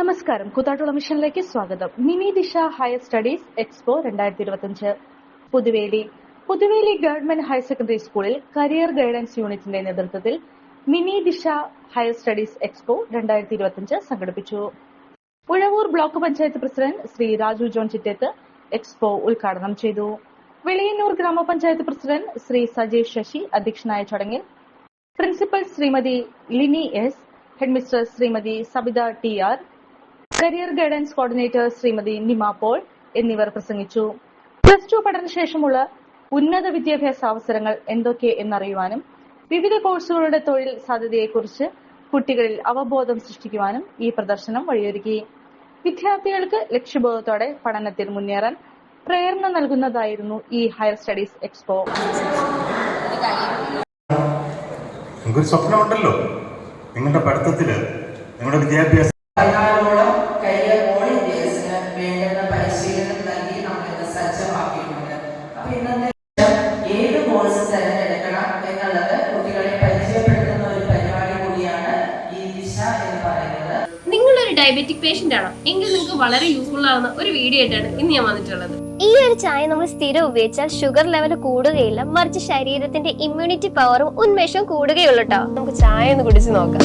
നമസ്കാരം. കൂത്താട്ടുള്ള മിഷനിലേക്ക് സ്വാഗതം. മിനി ദിശ ഹയർ സ്റ്റഡീസ് എക്സ്പോ രണ്ടായിരത്തി ഇരുപത്തിയഞ്ച് Puthuveli. Puthuveli government higher secondary സ്കൂളിൽ കരിയർ ഗൈഡൻസ് യൂണിറ്റിന്റെ നേതൃത്വത്തിൽ മിനി ദിശ ഹയർ സ്റ്റഡീസ് എക്സ്പോ രണ്ടായിരത്തി ഇരുപത്തിയഞ്ച് സംഘടിപ്പിച്ചു. Uzhavoor block panchayat president Shri Raju John Chitteth expo ഉദ്ഘാടനം ചെയ്തു. വെളിയന്നൂർ ഗ്രാമപഞ്ചായത്ത് പ്രസിഡന്റ് ശ്രീ സജീഷ് ശശി അധ്യക്ഷനായ ചടങ്ങിൽ principal Shrimati Lini S headmistress Shrimati Sabitha T R career guidance coordinator Shrimati Nima Paul എന്നിവർ പ്രസംഗിച്ചു. പ്ലസ് ടു പഠനശേഷമുള്ള ഉന്നത വിദ്യാഭ്യാസ അവസരങ്ങൾ എന്തൊക്കെ എന്നറിയുവാനും വിവിധ കോഴ്സുകളുടെ തൊഴിൽ സാധ്യതയെക്കുറിച്ച് കുട്ടികളിൽ അവബോധം സൃഷ്ടിക്കുവാനും ഈ പ്രദർശനം വഴിയൊരുക്കി. വിദ്യാർത്ഥികൾക്ക് ലക്ഷ്യബോധത്തോടെ പഠനത്തിൽ മുന്നേറാൻ പ്രേരണ നൽകുന്നതായിരുന്നു ഈ ഹയർ സ്റ്റഡീസ് എക്സ്പോ. നിങ്ങൾക്കൊരു സ്വപ്നമുണ്ടല്ലോ. നിങ്ങളുടെ പഠിത്തത്തിൽ നിങ്ങളുടെ വിദ്യാഭ്യാസം വേണ്ടുന്ന പരിശീലനം നൽകി നമ്മൾ ഇന്ന് സജ്ജമാക്കിയിട്ടുണ്ട്. അപ്പൊ ഇന്നത്തെ ഏത് കോഴ്സ് തിരഞ്ഞെടുക്കണം എന്നുള്ളത് കുട്ടികളെ പരിചയപ്പെടുത്തുന്ന ഒരു പരിപാടി കൂടിയാണ് ഈ ദിശ എന്ന് പറയുന്നത്. നിങ്ങളൊരു ഡയബറ്റിക് പേഷ്യന്റ് ആണോ? എങ്കിൽ നിങ്ങൾക്ക് വളരെ യൂസ്ഫുൾ ആവുന്ന ഒരു വീഡിയോ ആയിട്ടാണ് ഇന്ന് ഞാൻ വന്നിട്ടുള്ളത്. ഈ ഒരു ചായ നമ്മൾ സ്ഥിരം ഉപയോഗിച്ചാൽ ഷുഗർ ലെവൽ കൂടുകയില്ല മറിച്ച് ശരീരത്തിന്റെ ഇമ്മ്യൂണിറ്റി പവറും ഉന്മേഷവും കൂടുകയുള്ളൂ കേട്ടോ നമുക്ക് ചായ ഒന്ന് കുടിച്ച് നോക്കാം.